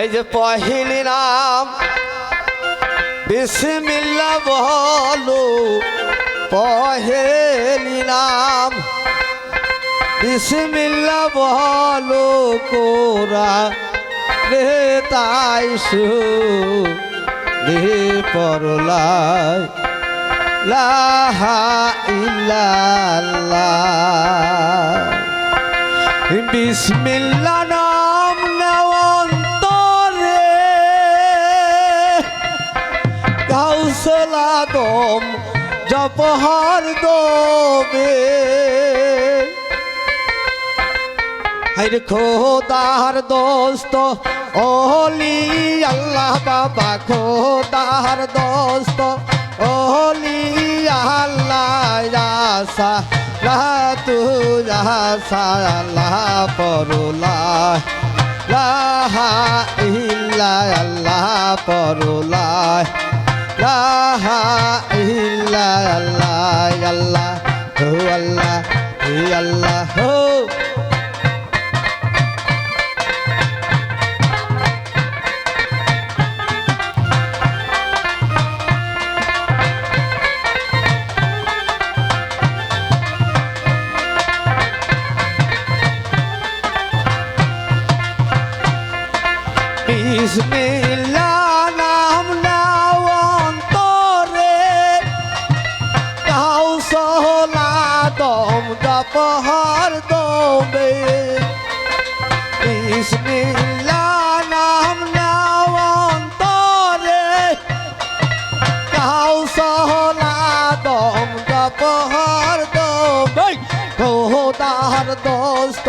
এই যে পহিলি নাম, বিসমিল্লা বলো, পহেলি নাম, বিসমিল্লা বলো, কোরা রে তাই পরলায় লাহা ইল্লাল্লাহ। বিসমিল্লা নাম নেওয়ন্তরে গাউসলা দম, জপহার দমে। হাইরে খোদার দোস্ত, ওলি আল্লাহ বাবা, খোদার দোস্ত, ওলি আল্লাহ রাসা রাতু সারা আল্লাহ পরুলা লাহা। ইল্লা আল্লাহ পরুলা লাহা ইল্লা আল্লাহ আল্লাহ, হো আল্লাহ, হি আল্লাহ, হো। বিসমিল্লাহ নাম নাও অন্তরে তাও সহলা দম দপহর দমে বিসমিল্লাহ নাম নাও অন্তরে তাও সহলা দম দপহর দমে খোদার দোস্ত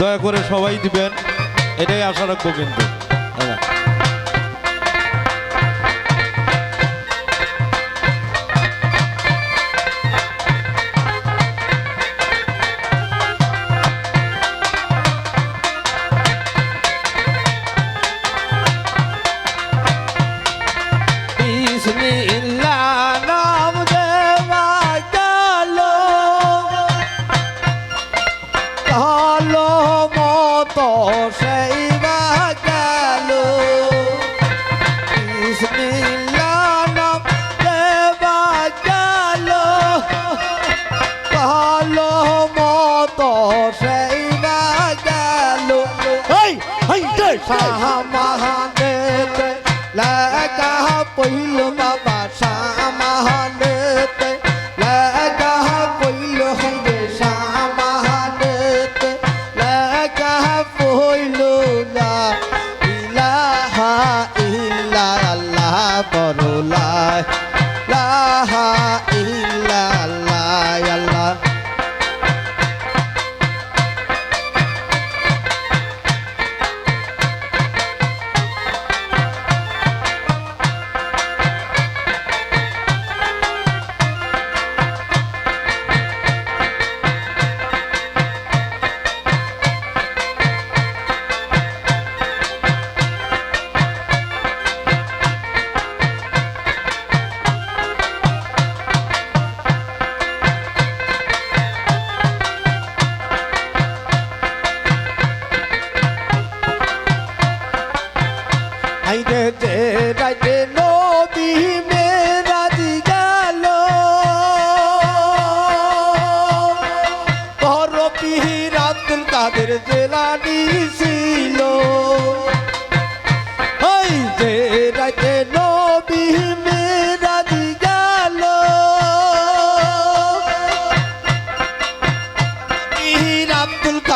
দয়া করে সবাই দিবেন এটাই আশা রাখব কিন্তু হ্যাঁ। মতো সেই বা গেল বিসমিল্লাহ নাম দেওয়া গেল কালো মতো সেই বা গেল এই এই লাগা বাবা।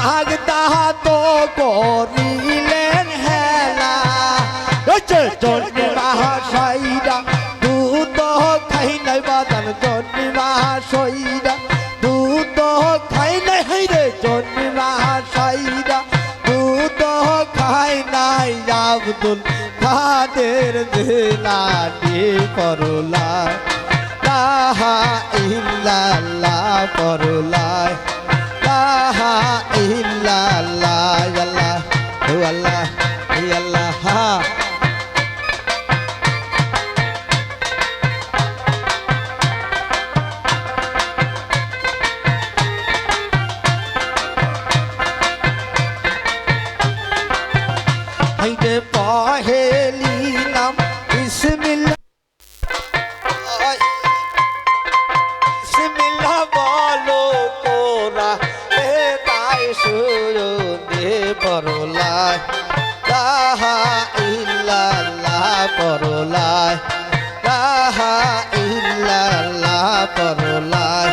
পাগদা তো করিলেন হেলা মহাশয়রা দুধ খাই নাই বাদান জন্মি মহাশয়রা দুধ খাই নাই হাইরে জন্মি মহাশয়রা দুধ খাই নাই আব্দুল কাদের দিলানি করলা লাহা ইল্লাল্লাহ করলায় ইল্লাল্লাহ আল্লাহ পরলায় রাহা ইল্লাল্লাহ পরলায়